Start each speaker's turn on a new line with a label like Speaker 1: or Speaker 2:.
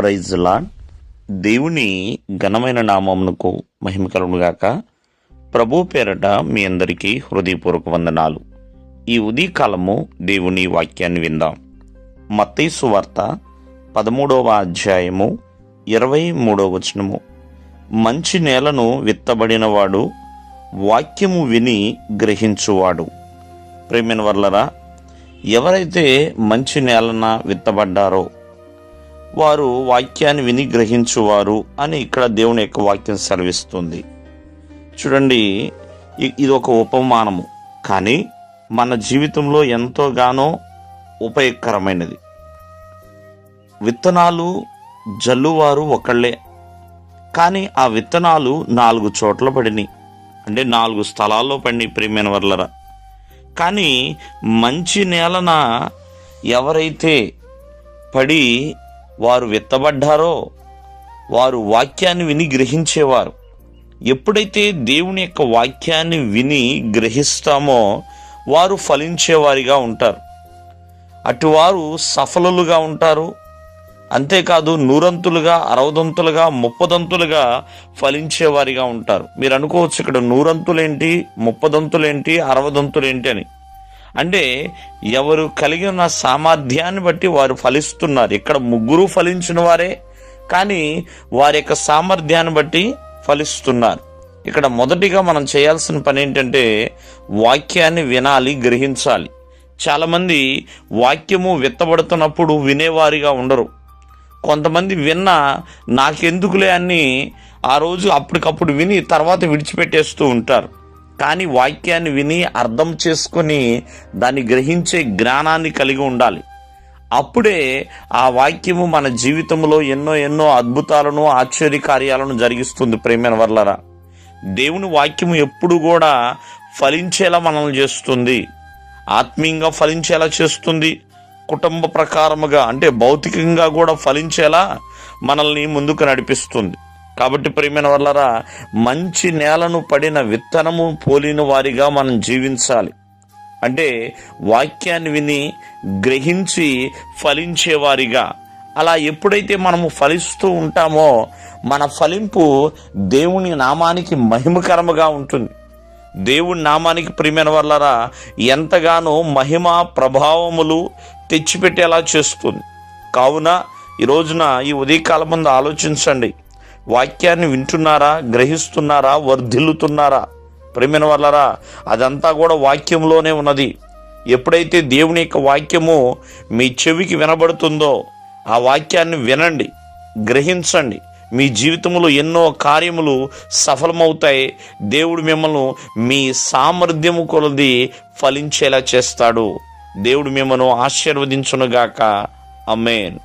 Speaker 1: Praise lord దేవుని ఘనమైన నామమునకు మహిమ కలుగుగాక ప్రభు పేరట మీ అందరికీ హృదయపూర్వక వందనాలు. ఈ ఉదయకాలము దేవుని వాక్యాన్ని విందాం. మత్తైసు వార్త పదమూడవ అధ్యాయము ఇరవై మూడవ వచనము. మంచి నేలను విత్తబడినవాడు వాక్యము విని గ్రహించువాడు. ప్రేమిన వర్లరా ఎవరైతే మంచి నేలన విత్తబడ్డారో వారు వాక్యాన్ని విని గ్రహించువారు అని ఇక్కడ దేవుని యొక్క వాక్యం సెలవిస్తుంది. చూడండి ఇది ఒక ఉపమానము. కానీ మన జీవితంలో ఎంతోగానో ఉపయోగకరమైనది. విత్తనాలు జల్లువారు ఒకళ్ళే. కానీ ఆ విత్తనాలు నాలుగు చోట్ల పడినాయి. అంటే నాలుగు స్థలాల్లో పడినాయి ప్రియమైన వర్లరా. కానీ మంచి నేలన ఎవరైతే పడి వారు విత్తబడ్డారో వారు వాక్యాన్ని విని గ్రహించేవారు. ఎప్పుడైతే దేవుని యొక్క వాక్యాన్ని విని గ్రహిస్తామో వారు ఫలించేవారిగా ఉంటారు. అటువారు సఫలులుగా ఉంటారు. అంతేకాదు నూరంతులుగా అరవదంతులుగా ముప్పదంతులుగా ఫలించేవారిగా ఉంటారు. మీరు అనుకోవచ్చు ఇక్కడ నూరంతులేంటి ముప్పదంతులేంటి అరవదంతులేంటి అని. అంటే ఎవరు కలిగి ఉన్న సామర్థ్యాన్ని బట్టి వారు ఫలిస్తున్నారు. ఇక్కడ ముగ్గురు ఫలించిన వారే కానీ వారి యొక్క సామర్థ్యాన్ని బట్టి ఫలిస్తున్నారు. ఇక్కడ మొదటిగా మనం చేయాల్సిన పని ఏంటంటే వాక్యాన్ని వినాలి గ్రహించాలి. చాలామంది వాక్యము విత్తబడుతున్నప్పుడు వినేవారిగా ఉండరు. కొంతమంది విన్నా నాకెందుకులే అని ఆ రోజు అప్పటికప్పుడు విని తర్వాత విడిచిపెట్టేస్తూ ఉంటారు. కానీ వాక్యాన్ని విని అర్థం చేసుకొని దాన్ని గ్రహించే జ్ఞానాన్ని కలిగి ఉండాలి. అప్పుడే ఆ వాక్యము మన జీవితంలో ఎన్నో ఎన్నో అద్భుతాలను ఆశ్చర్య కార్యాలను జరిగిస్తుంది ప్రేమైన వర్లరా. దేవుని వాక్యము ఎప్పుడు కూడా ఫలించేలా మనల్ని చేస్తుంది. ఆత్మీయంగా ఫలించేలా చేస్తుంది. కుటుంబ ప్రకారముగా అంటే భౌతికంగా కూడా ఫలించేలా మనల్ని ముందుకు నడిపిస్తుంది. కాబట్టి ప్రియమైన వల్లరా మంచి నేలను పడిన విత్తనము పోలిన వారిగా మనం జీవించాలి. అంటే వాక్యాన్ని విని గ్రహించి ఫలించేవారిగా అలా ఎప్పుడైతే మనము ఫలిస్తూ ఉంటామో మన ఫలింపు దేవుని నామానికి మహిమకరముగా ఉంటుంది. దేవుని నామానికి ప్రియమైన వల్లరా ఎంతగానో మహిమ ప్రభావములు తెచ్చిపెట్టేలా చేస్తుంది. కావున ఈ రోజున ఈ ఉదయకాలం ముందు ఆలోచించండి. వాక్యాన్ని వింటున్నారా గ్రహిస్తున్నారా వర్ధిల్లుతున్నారా? ప్రేమిన వల్లరా అదంతా కూడా వాక్యంలోనే ఉన్నది. ఎప్పుడైతే దేవుని యొక్క వాక్యము మీ చెవికి వినబడుతుందో ఆ వాక్యాన్ని వినండి గ్రహించండి. మీ జీవితంలో ఎన్నో కార్యములు సఫలమవుతాయి. దేవుడు మిమ్మల్ని మీ సామర్థ్యము కొలది ఫలించేలా చేస్తాడు. దేవుడు మిమ్మల్ని ఆశీర్వదించునుగాక. అమ్మేన్